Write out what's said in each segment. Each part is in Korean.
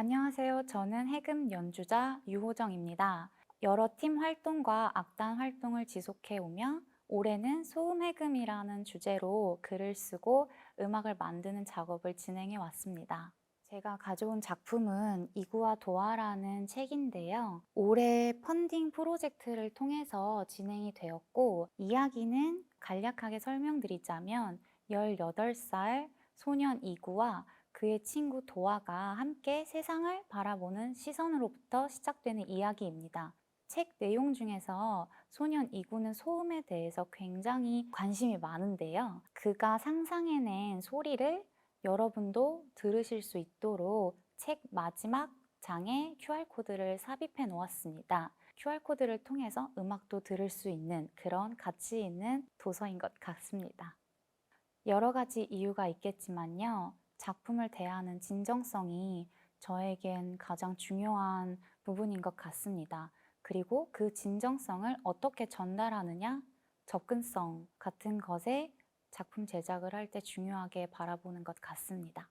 안녕하세요. 저는 해금 연주자 유호정입니다. 여러 팀 활동과 악단 활동을 지속해 오며 올해는 소음 해금이라는 주제로 글을 쓰고 음악을 만드는 작업을 진행해 왔습니다. 제가 가져온 작품은 이구와 도화라는 책인데요. 올해 펀딩 프로젝트를 통해서 진행이 되었고, 이야기는 간략하게 설명드리자면 18살 소년 이구와 그의 친구 도화가 함께 세상을 바라보는 시선으로부터 시작되는 이야기입니다. 책 내용 중에서 소년 이구는 소음에 대해서 굉장히 관심이 많은데요. 그가 상상해낸 소리를 여러분도 들으실 수 있도록 책 마지막 장에 QR코드를 삽입해 놓았습니다. QR코드를 통해서 음악도 들을 수 있는 그런 가치 있는 도서인 것 같습니다. 여러 가지 이유가 있겠지만요. 작품을 대하는 진정성이 저에겐 가장 중요한 부분인 것 같습니다. 그리고 그 진정성을 어떻게 전달하느냐, 접근성 같은 것에 작품 제작을 할 때 중요하게 바라보는 것 같습니다.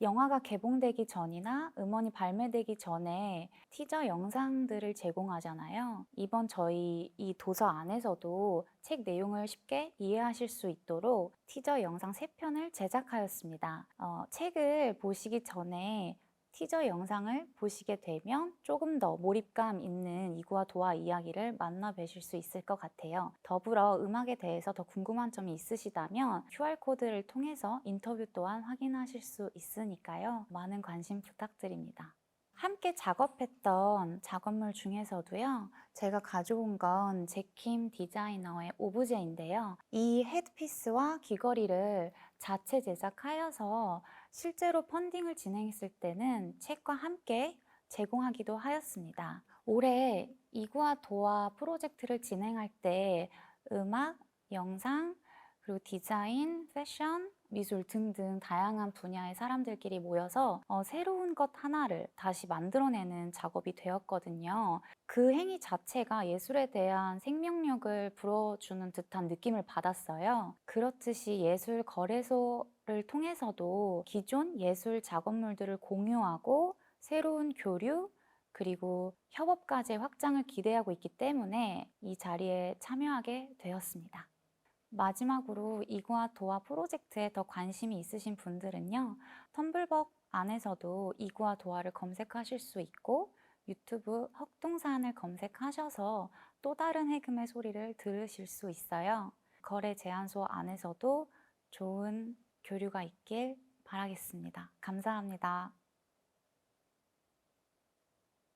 영화가 개봉되기 전이나 음원이 발매되기 전에 티저 영상들을 제공하잖아요. 이번 저희 이 도서 안에서도 책 내용을 쉽게 이해하실 수 있도록 티저 영상 3편을 제작하였습니다. 어, 책을 보시기 전에 티저 영상을 보시게 되면 조금 더 몰입감 있는 이구와 도화 이야기를 만나 뵈실 수 있을 것 같아요. 더불어 음악에 대해서 더 궁금한 점이 있으시다면 QR코드를 통해서 인터뷰 또한 확인하실 수 있으니까요. 많은 관심 부탁드립니다. 함께 작업했던 작업물 중에서도요, 제가 가져온 건 제킴 디자이너의 오브제인데요. 이 헤드피스와 귀걸이를 자체 제작하여서 실제로 펀딩을 진행했을 때는 책과 함께 제공하기도 하였습니다. 올해 이구와 도화 프로젝트를 진행할 때 음악, 영상, 그리고 디자인, 패션, 미술 등등 다양한 분야의 사람들끼리 모여서 어, 새로운 것 하나를 다시 만들어내는 작업이 되었거든요. 그 행위 자체가 예술에 대한 생명력을 불어주는 듯한 느낌을 받았어요. 그렇듯이 예술 거래소를 통해서도 기존 예술 작업물들을 공유하고 새로운 교류, 그리고 협업까지의 확장을 기대하고 있기 때문에 이 자리에 참여하게 되었습니다. 마지막으로 이구와 도화 프로젝트에 더 관심이 있으신 분들은요, 텀블벅 안에서도 이구와 도화를 검색하실 수 있고, 유튜브 헉동산을 검색하셔서 또 다른 해금의 소리를 들으실 수 있어요. 거래 제안소 안에서도 좋은 교류가 있길 바라겠습니다. 감사합니다.